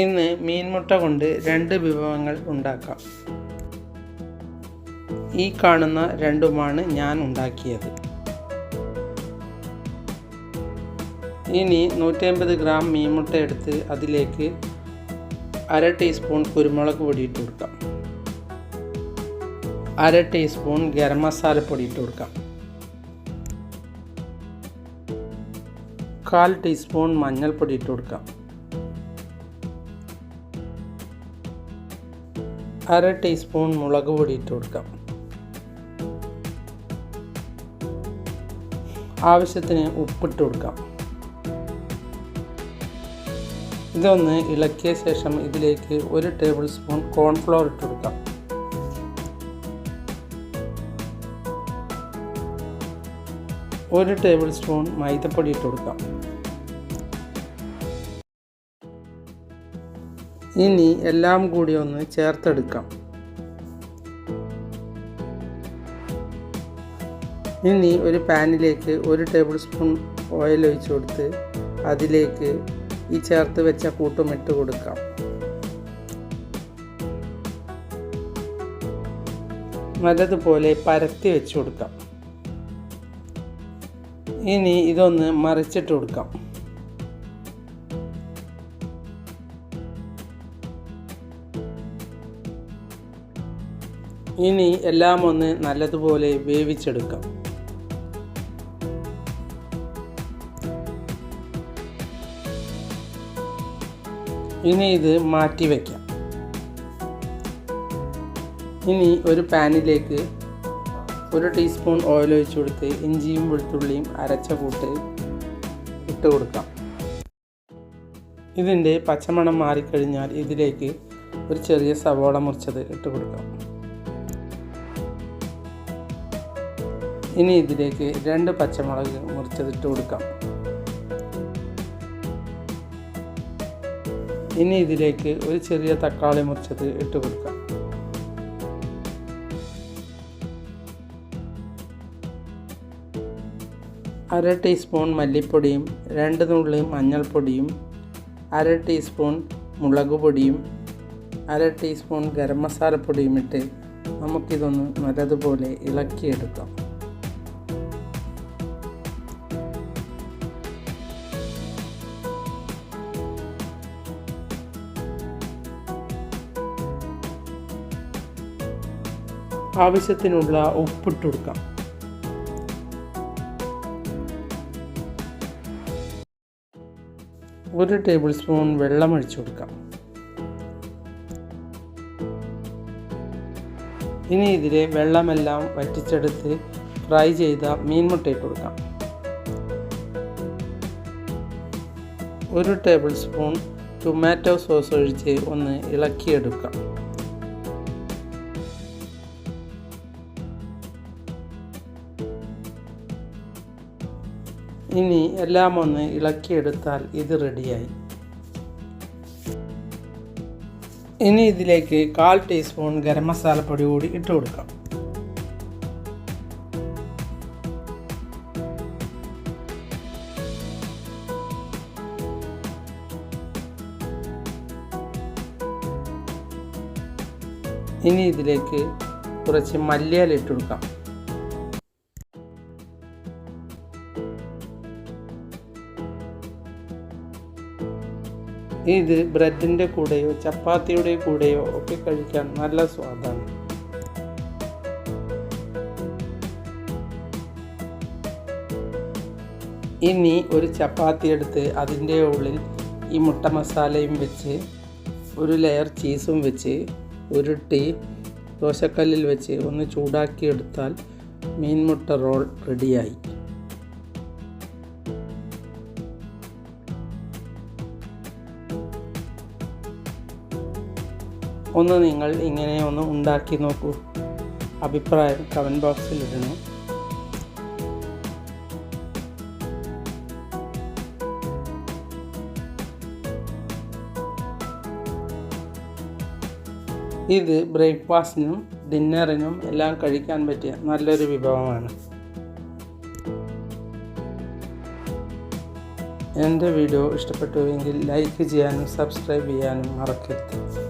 ഇന്ന് മീൻമുട്ട കൊണ്ട് രണ്ട് വിഭവങ്ങൾ ഉണ്ടാക്കാം. ഈ കാണുന്ന രണ്ടുമാണ് ഞാൻ ഉണ്ടാക്കിയത്. ഇനി നൂറ്റമ്പത് ഗ്രാം മീൻമുട്ട എടുത്ത് അതിലേക്ക് അര ടീസ്പൂൺ കുരുമുളക് പൊടി ഇട്ട് കൊടുക്കാം. അര ടീസ്പൂൺ ഗരം മസാല പൊടി ഇട്ട് കൊടുക്കാം. കാൽ ടീസ്പൂൺ മഞ്ഞൾപ്പൊടി ഇട്ട് കൊടുക്കാം. അര ടീസ്പൂൺ മുളക് പൊടി ഇട്ട് കൊടുക്കാം. ആവശ്യത്തിന് ഉപ്പിട്ട് കൊടുക്കാം. ഇതൊന്ന് ഇളക്കിയ ശേഷം ഇതിലേക്ക് ഒരു ടേബിൾ സ്പൂൺ കോൺഫ്ലോർ ഇട്ട് കൊടുക്കാം. ഒരു ടേബിൾ സ്പൂൺ മൈദപ്പൊടി ഇട്ട് കൊടുക്കാം. ഇനി എല്ലാം കൂടി ഒന്ന് ചേർത്തെടുക്കാം. ഇനി ഒരു പാനിലേക്ക് ഒരു ടേബിൾ സ്പൂൺ ഓയിൽ ഒഴിച്ചു കൊടുത്ത് അതിലേക്ക് ഈ ചേർത്ത് വെച്ച കൂട്ടും ഇട്ട് കൊടുക്കാം. നല്ലതുപോലെ പരത്തി വെച്ച് കൊടുക്കാം. ഇനി ഇതൊന്ന് മറിച്ചിട്ട് കൊടുക്കാം. ഇനി എല്ലാം ഒന്ന് നല്ലതുപോലെ വേവിച്ചെടുക്കാം. ഇനി ഇത് മാറ്റി വയ്ക്കാം ഇനി ഒരു പാനിലേക്ക് ഒരു ടീസ്പൂൺ ഓയിൽ ഒഴിച്ച് കൊടുത്ത് ഇഞ്ചിയും വെളുത്തുള്ളിയും അരച്ച കൂട്ട് ഇട്ട് കൊടുക്കാം. ഇതിന്റെ പച്ചമണം മാറിക്കഴിഞ്ഞാൽ ഇതിലേക്ക് ഒരു ചെറിയ സവോള മുറിച്ചത് ഇട്ട് കൊടുക്കാം. ഇനി ഇതിലേക്ക് രണ്ട് പച്ചമുളക് മുറിച്ചതിട്ട് കൊടുക്കാം. ഇനി ഇതിലേക്ക് ഒരു ചെറിയ തക്കാളി മുറിച്ചത് ഇട്ട് കൊടുക്കാം. അര ടീസ്പൂൺ മല്ലിപ്പൊടിയും രണ്ട് നുള്ളി മഞ്ഞൾപ്പൊടിയും അര ടീസ്പൂൺ മുളക് പൊടിയും അര ടീസ്പൂൺ ഗരം മസാലപ്പൊടിയും ഇട്ട് നമുക്കിതൊന്ന് നല്ലതുപോലെ ഇളക്കിയെടുക്കാം. ആവശ്യത്തിനുള്ള ഉപ്പിട്ട് കൊടുക്കാം ഒരു ടേബിൾ സ്പൂൺ വെള്ളം ഒഴിച്ചു കൊടുക്കാം ഇനി ഇതിലെ വെള്ളമെല്ലാം വറ്റിച്ചെടുത്ത് ഫ്രൈ ചെയ്ത മീൻമുട്ട ഇട്ട് കൊടുക്കാം ഒരു ടേബിൾ സ്പൂൺ ടൊമാറ്റോ സോസ് ഒഴിച്ച് ഒന്ന് ഇളക്കിയെടുക്കാം. ഇനി എല്ലാം ഒന്ന് ഇളക്കിയെടുത്താൽ ഇത് റെഡിയായി. ഇനി ഇതിലേക്ക് കാൽ ടീസ്പൂൺ ഗരം മസാലപ്പൊടി കൂടി ഇട്ട് കൊടുക്കാം. ഇനി ഇതിലേക്ക് കുറച്ച് മല്ലിയില ഇട്ട് കൊടുക്കാം. ഇത് ബ്രെഡിന്റെ കൂടെയോ ചപ്പാത്തിയുടെ കൂടെയോ ഒക്കെ കഴിക്കാൻ നല്ല സ്വാദാണ്. ഇനി ഒരു ചപ്പാത്തി എടുത്ത് അതിന്റെ ഉള്ളിൽ ഈ മുട്ട മസാലയും വെച്ച് ഒരു ലെയർ ചീസും വെച്ച് ഉരുട്ടി ദോശക്കല്ലിൽ വെച്ച് ഒന്ന് ചൂടാക്കിയെടുത്താൽ മീൻമുട്ട റോൾ റെഡിയായി ഒന്ന് നിങ്ങൾ ഇങ്ങനെ ഒന്ന് ഉണ്ടാക്കി നോക്കൂ. അഭിപ്രായം കമന്റ് ബോക്സിൽ ഇടണം. ഇത് ബ്രേക്ക്ഫാസ്റ്റിനും ഡിന്നറിനും എല്ലാം കഴിക്കാൻ പറ്റിയ നല്ലൊരു വിഭവമാണ്. എന്റെ വീഡിയോ ഇഷ്ടപ്പെട്ടുവെങ്കിൽ ലൈക്ക് ചെയ്യാനും സബ്സ്ക്രൈബ് ചെയ്യാനും മറക്കരുത്.